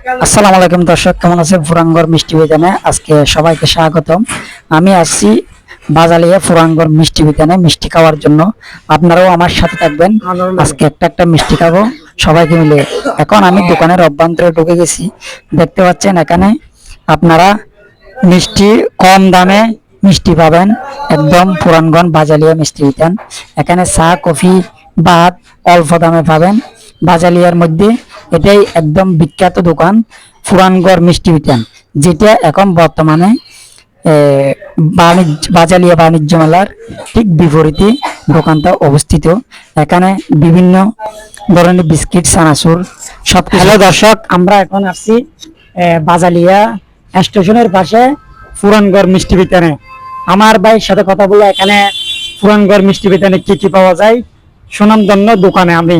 আসসালামু আলাইকুম দর্শক, কেমন আছে ফুরাঙ্গর মিষ্টি বিতানে আজকে সবাইকে স্বাগতম। আমি আসছি বাজালিয়া ফুরাঙ্গর মিষ্টি বিতানে মিষ্টি খাওয়ার জন্য। আপনারাও আমার সাথে থাকবেন। আজকে একটা একটা মিষ্টি খাব। সবাইকে মিলে। এখন আমি দোকানের অভ্যন্তরে ঢুকে গেছি। দেখতে পাচ্ছেন এখানে আপনারা মিষ্টি কম দামে মিষ্টি পাবেন। একদম পুরানগঞ্জ বাজালিয়া মিষ্টি বিতান এখানে চা, কফি, ভাত অল্প দামে পাবেন। বাজালিয়ার মধ্যে এটাই একদম বিখ্যাত দোকান পুরানগড় মিষ্টি বিতান যেটা এখন বর্তমানে বাণিজ্য, বাজালিয়া বাণিজ্য মেলার ঠিক বিপরীতে দোকানটা অবস্থিত। এখানে বিভিন্ন ধরনের বিস্কিট সানাসুর সব হ্যালো দর্শক, আমরা এখন আসছি বাজালিয়া স্টেশনের পাশে পুরানগড় মিষ্টি বিতানে আমার ভাইয়ের সাথে কথা বলে এখানে পুরানগড় মিষ্টি বিতানে কি কি পাওয়া যায়, সুনামধন্য দোকানে আমি।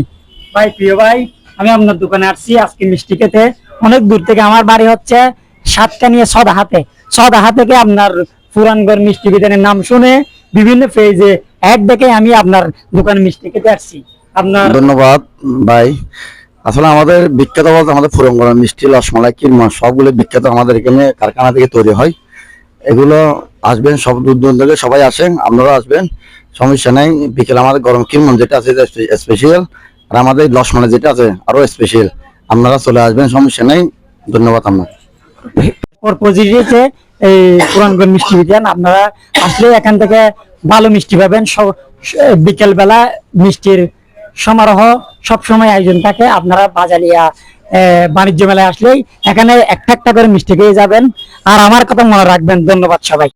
ভাই, প্রিয় ভাই আমি আপনার দোকানে আসছি, আজকে মিষ্টি খেতে। অনেক দূর থেকে আমার বাড়ি হচ্ছে সাতকানিয়া সদাহাতে। সদাহা থেকে আপনার পুরানগড় মিষ্টি বিতানের নাম শুনে বিভিন্ন পেজে অ্যাড দেখে আমি আপনার দোকানে মিষ্টি খেতে আসছি। আপনার ধন্যবাদ, ভাই। আসলে আমাদের বিখ্যাত বলতে আমাদের ফুরঙ্গনা মিষ্টি, রসমালাই, কিরমা, সবগুলো বিখ্যাত আমাদের এখানে কারখানা থেকে তৈরি হয়। এগুলো আসবেন, সব দূর দূর থেকে সবাই আসেন আপনারা আসবেন। সমস্যা নাই, বিকেলে আমাদের গরম কিরমন যেটা আছে স্পেশাল আর আমাদের রসমালাই যেটা আছে, আরও স্পেশাল আপনারা চলে আসবেন, সমস্যা নাই। ধন্যবাদ আপনার এই পুরানগঞ্জ মিষ্টি বিতান আপনারা আসলে এখান থেকে ভালো মিষ্টি পাবেন। বিকেল বেলা মিষ্টির সমারোহ সবসময় আয়োজন থাকে। আপনারা বাজালিয়া বাণিজ্য মেলায় আসলেই এখানে একটা একটা করে মিষ্টি পেয়ে যাবেন। আর আমার কথা মনে রাখবেন। ধন্যবাদ সবাই।